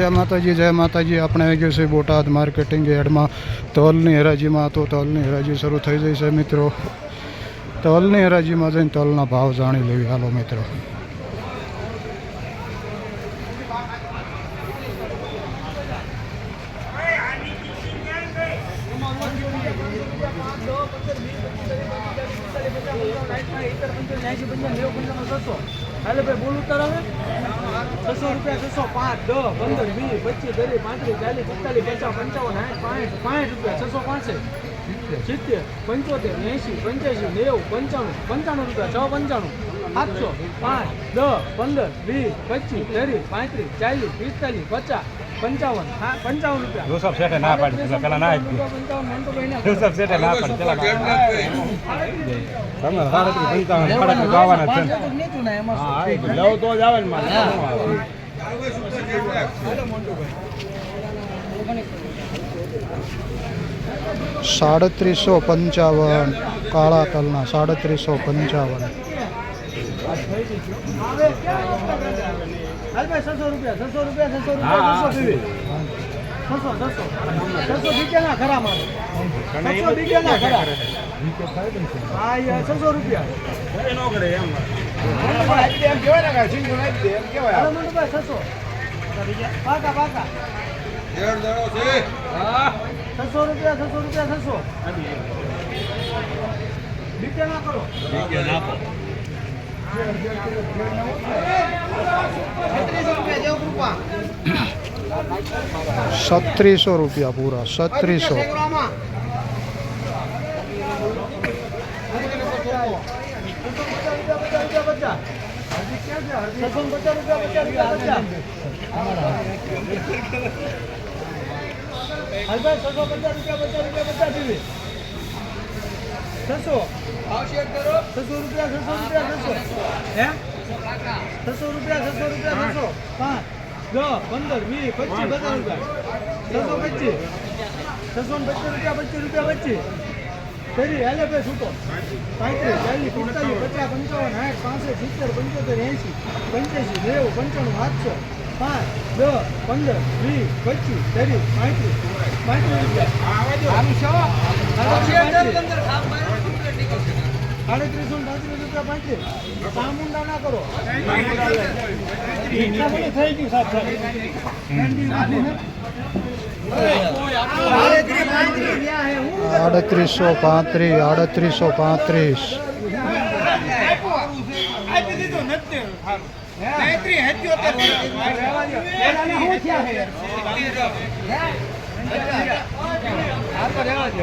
જય માતાજી જય માતાજી. આપણે આવી ગયું છે બોટાદ માર્કેટિંગ યાર્ડમાં. તલની હરાજીમાં તો તલની હરાજી શરૂ થઈ ગઈ છે મિત્રો. તલની હરાજીમાં જઈને તલના ભાવ જાણી લેવી હાલો મિત્રો. હાલે ભાઈ, બોલું તારા છસો રૂપિયા છસો પાંચ દસ પંદર વીસ પચીસ ત્રીસ પાંત્રીસ ચાલીસ પિસ્તાલીસ પચાસ પંચાવન સાઠ પાંઠ પાંઠ રૂપિયા છસો પાંસઠ સિત્તેર. પંચોતેર એંશી પંચ્યાસી નેવું પંચાણું પંચાણું રૂપિયા છ પંચાણું સાતસો પાંચ દસ પંદર વીસ પચીસ ત્રીસ પાંત્રીસ ચાલીસ પિસ્તાલીસ પચાસ પંચાવન હા પંચાવન રૂપિયા. જોસફ શેઠે ના પાડી પેલા પેલા ના આપી. પંચાવન મંટુભાઈ ના જોસફ શેઠે ના પાડી. પેલા તમે સાડત્રીસ પંચાવન આવવાના જ છે. લઉં તો જ આવે ને મારે. સાડત્રીસો પંચાવન કાળા તલના સાડત્રીસો પંચાવન. રૂપિયા રૂપિયા. છસો રૂપિયા. છસો. છસો બીકેના ખરા મારો. છસો બીકેના ખરા હા એ છસો રૂપિયા. હાલો મંટુભાઈ છસો. પાકા પાકા. છસો રૂપિયા છસો રૂપિયા છસો. બીકે ના કરો. સત્રીસો રૂપિયા પૂરા સત્રીસો છસો છસો રૂપિયા છસો રૂપિયા છસો હે છસો રૂપિયા છસો રૂપિયા છસો પાંચ દસ પંદર વીસ પચીસ બધા રૂપિયા. છસો પચીસ. છસો ને પચીસ રૂપિયા પચીસ રૂપિયા પચીસ ફરી હાલે ભાઈ છૂટો. પાંત્રીસ ચાલીસ પિસ્તાલીસ પચાસ પંચાવન સાઠ પાંસઠ સિત્તેર પંચોતેર એંશી પંચ્યાસી નેવું પંચાણું સાતસો પાંચ દસ પંદર વીસ પચીસ ત્રીસ પાંત્રીસ પાંત્રીસ રૂપિયા. સાડત્રીસો ને પાંત્રીસ રૂપિયા પાંત્રીસ સામુંડા ના કરો રિક્ષા મને થઈ ગયું સાહેબ આડત્રીસો પાંત્રીસ આડત્રીસો પાંત્રીસ આ તો રહેવા દો